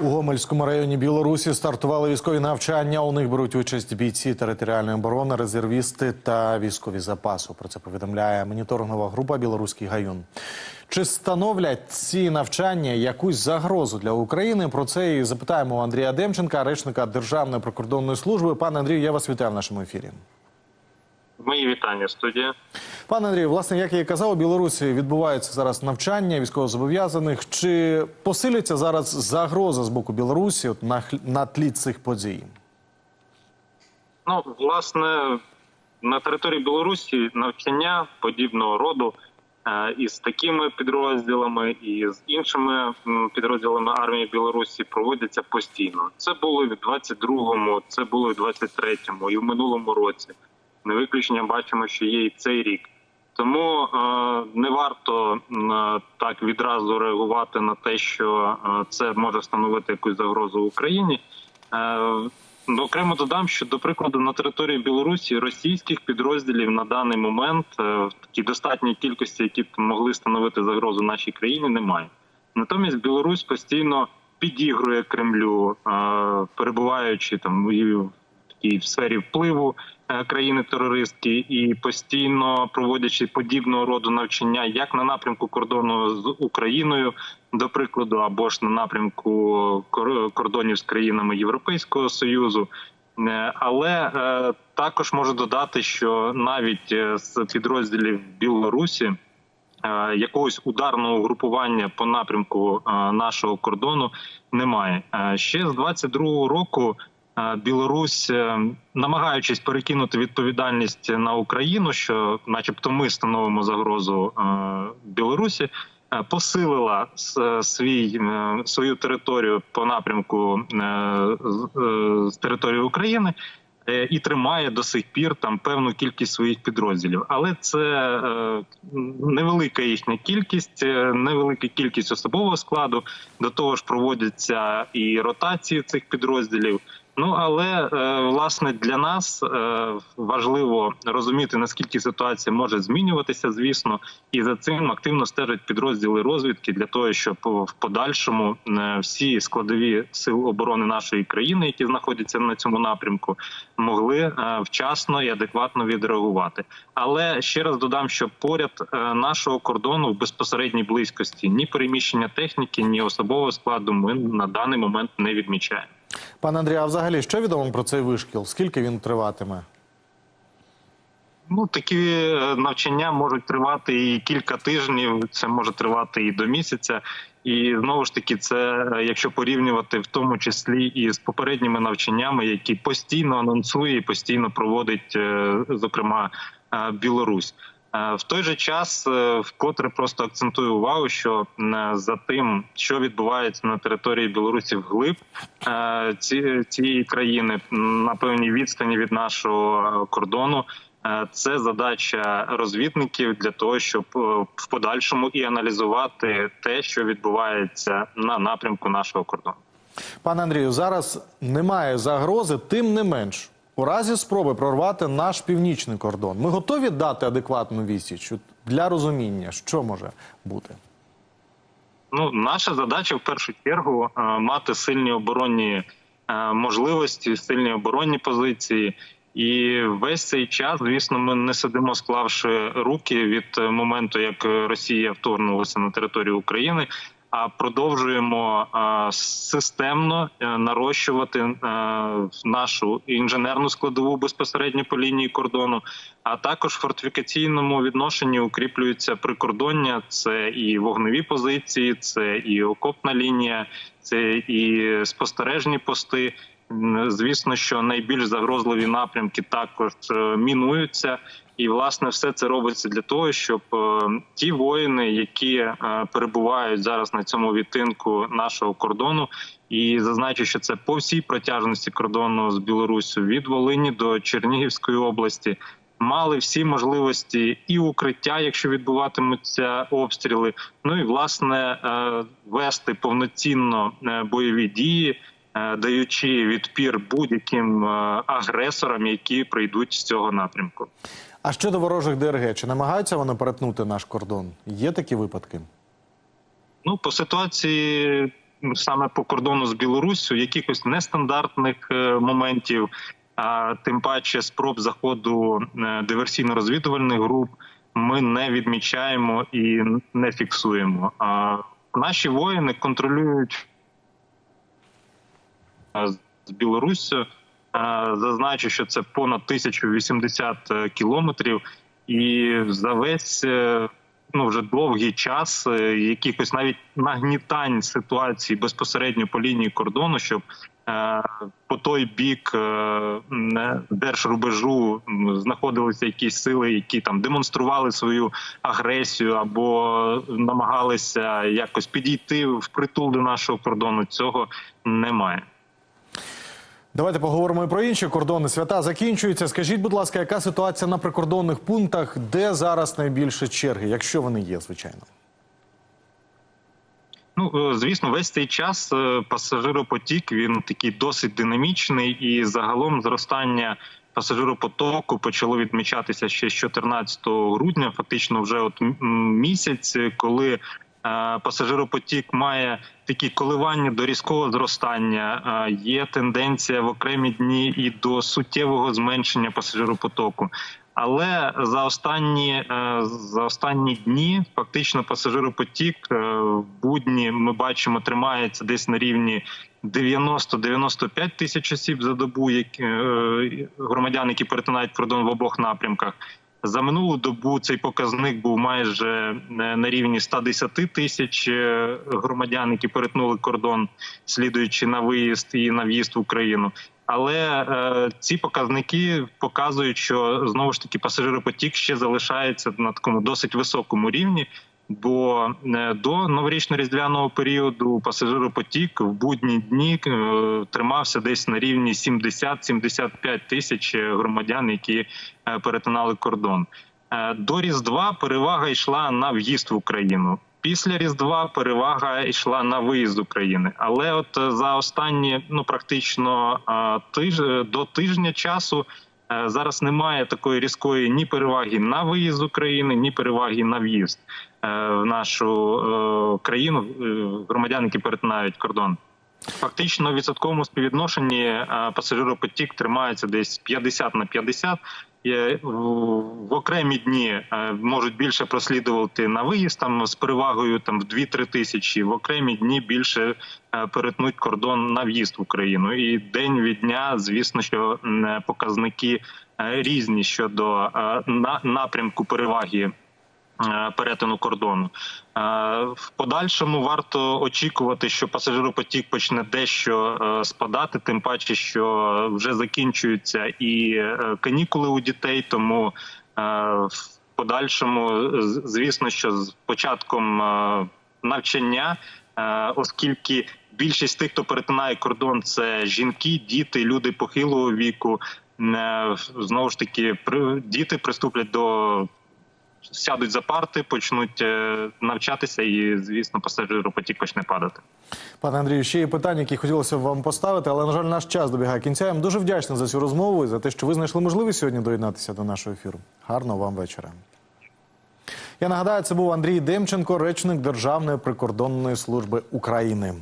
У Гомельському районі Білорусі стартували військові навчання. У них беруть участь бійці територіальної оборони, резервісти та військові запасу. Про це повідомляє моніторингова група Білоруський гаюн. Чи становлять ці навчання якусь загрозу для України? Про це і запитаємо Андрія Демченка, речника Державної прикордонної служби. Пане Андрію, я вас вітаю в нашому ефірі. Мої вітання, студія. Пане Андрію, власне, як я і казав, у Білорусі відбуваються зараз навчання військовозобов'язаних. Чи посилюється зараз загроза з боку Білорусі от на, на тлі цих подій? Ну, власне, на території Білорусі навчання подібного роду е, із такими підрозділами і з іншими підрозділами армії Білорусі проводяться постійно. Це було в 22-му, це було в 23-му, і в минулому році. Не виключення бачимо, що є і цей рік. Тому е, не варто е, так відразу реагувати на те, що е, це може становити якусь загрозу Україні. Окремо додам, що до прикладу на території Білорусі російських підрозділів на даний момент в такій достатній кількості, які б могли становити загрозу нашій країні, немає. Натомість Білорусь постійно підігрує Кремлю, перебуваючи там і в такій сфері впливу країни-терористки, і постійно проводячи подібного роду навчання, як на напрямку кордону з Україною, до прикладу, або ж на напрямку кор- кордонів з країнами Європейського союзу. Е, Але е, також можу додати, що навіть е, з підрозділів Білорусі е, якогось ударного групування по напрямку е, нашого кордону немає. Е, Ще з 22-го року е, Білорусь, е, намагаючись перекинути відповідальність на Україну, що, начебто, ми становимо загрозу е, Білорусі. е, Посилила свій е, свою територію по напрямку е, з- е, території України е, і тримає до сих пір там певну кількість своїх підрозділів. Але це е, невелика їхня кількість, е, невелика кількість особового складу. До того ж, проводяться і ротації цих підрозділів. Ну але е, власне для нас е, важливо розуміти наскільки ситуація може змінюватися, звісно, і за цим активно стежать підрозділи розвідки для того, щоб в подальшому е, всі складові сил оборони нашої країни, які знаходяться на цьому напрямку, могли вчасно і адекватно відреагувати. Але ще раз додам, що поряд нашого кордону в безпосередній близькості ні переміщення техніки, ні особового складу ми на даний момент не відмічаємо. Пане Андрію, а взагалі що відомо про цей вишкіл? Скільки він триватиме? Ну, такі е, навчання можуть тривати і кілька тижнів, це може тривати і до місяця. І знову ж таки, це е, якщо порівнювати в тому числі і з попередніми навчаннями, які постійно анонсує і постійно проводить, е, зокрема, Білорусь. Е, В той же час е, вкотре просто акцентую увагу, що е, за тим, що відбувається на території Білорусі вглиб ці- цієї країни на певній відстані від нашого кордону. Це задача розвідників для того, щоб в подальшому і аналізувати те, що відбувається на напрямку нашого кордону. Пане Андрію, зараз немає загрози, тим не менш. У разі спроби прорвати наш північний кордон, ми готові дати адекватну відсіч для розуміння, що може бути. Ну, наша задача в першу чергу е, мати сильні оборонні е, можливості, сильні оборонні позиції. І весь цей час, звісно, ми не сидимо, склавши руки від е, моменту, як Росія вторгнулася на територію України. А продовжуємо системно е, нарощувати е, нашу інженерну складову безпосередньо по лінії кордону, а також в фортифікаційному відношенні укріплюються прикордоння. Це і вогневі позиції, це і окопна лінія, це і спостережні пости. Звісно, що найбільш загрозливі напрямки також е, мінуються, і власне все це робиться для того, щоб е, ті воїни, які е, перебувають зараз на цьому відтинку нашого кордону, і зазначу, що це по всій протяжності кордону з Білоруссю від Волині до Чернігівської області. Мали всі можливості і укриття, якщо відбуватимуться обстріли. Ну і власне е, вести повноцінно бойові дії, даючи відпір будь-яким агресорам, які прийдуть з цього напрямку. А щодо ворожих ДРГ, чи намагаються вони перетнути наш кордон? Є такі випадки? Ну по ситуації саме по кордону з Білоруссю якихось нестандартних е, моментів, а тим паче спроб заходу е, диверсійно-розвідувальних груп ми не відмічаємо і не фіксуємо. А наші воїни контролюють е, з Білоруссю. Е, Зазначу, що це понад 1080 кілометрів, і за весь е, ну вже довгий час е, якихось навіть нагнітань ситуації безпосередньо по лінії кордону, щоб е, по той бік е, держрубежу знаходилися якісь сили, які там демонстрували свою агресію або намагалися якось підійти в притул до нашого кордону. Цього немає. Давайте поговоримо і про інші кордони. Свята закінчуються. Скажіть, будь ласка, яка ситуація на прикордонних пунктах, де зараз найбільше черги, якщо вони є, звичайно? Ну е, звісно, весь цей час е, пасажиропотік він такий досить динамічний, і загалом зростання пасажиропотоку почало відмічатися ще з 14 грудня. Фактично, вже от місяць, коли е, пасажиропотік має такі коливання до різкого зростання. Є тенденція в окремі дні і до суттєвого зменшення пасажиропотоку. Але за останні е, за останні дні фактично пасажиропотік е, в будні ми бачимо тримається десь на рівні 90-95 тисяч осіб за добу, які е, громадян, які перетинають кордон в обох напрямках. За минулу добу цей показник був майже е, на рівні 110 тисяч е, громадян, які перетнули кордон, слідуючи на виїзд і на в'їзд в Україну. Але е, ці показники показують, що знову ж таки пасажиропотік ще залишається на такому досить високому рівні. Бо е, до новорічно-різдвяного періоду пасажиропотік в будні дні е, тримався десь на рівні 70-75 тисяч громадян, які е, перетинали кордон. До Різдва перевага йшла на в'їзд в Україну. Після Різдва перевага йшла на виїзд України. Але от за останні ну практично тиж до тижня часу зараз немає такої різкої ні переваги на виїзд з України, ні переваги на в'їзд е, в нашу е, країну е, громадян, які перетинають кордон. Фактично, в відсотковому співвідношенні е, пасажиропотік тримається десь 50 на 50. Є, в окремі дні е, можуть більше прослідувати на виїзд там з перевагою там в 2-3 тисячі. В окремі дні більше е, перетнуть кордон на в'їзд в Україну. І день від дня, звісно, що е, показники е, різні щодо е, на напрямку переваги е, перетину кордону. Е, В подальшому варто очікувати, що пасажиропотік почне дещо е, спадати, тим паче, що вже закінчуються і е, канікули у дітей. Тому е, в подальшому, звісно, що з початком е, навчання, е, оскільки більшість тих, хто перетинає кордон, це жінки, діти, люди похилого віку. е, Знову ж таки, діти приступлять до сядуть за парти, почнуть е, навчатися, і звісно, пасажиропотік почне падати. Пане Андрію, ще є питання, які хотілося б вам поставити, але на жаль, наш час добігає кінця. Я вам дуже вдячний за цю розмову і за те, що ви знайшли можливість сьогодні доєднатися до нашого ефіру. Гарного вам вечора. Я нагадаю, це був Андрій Демченко, речник Державної прикордонної служби України.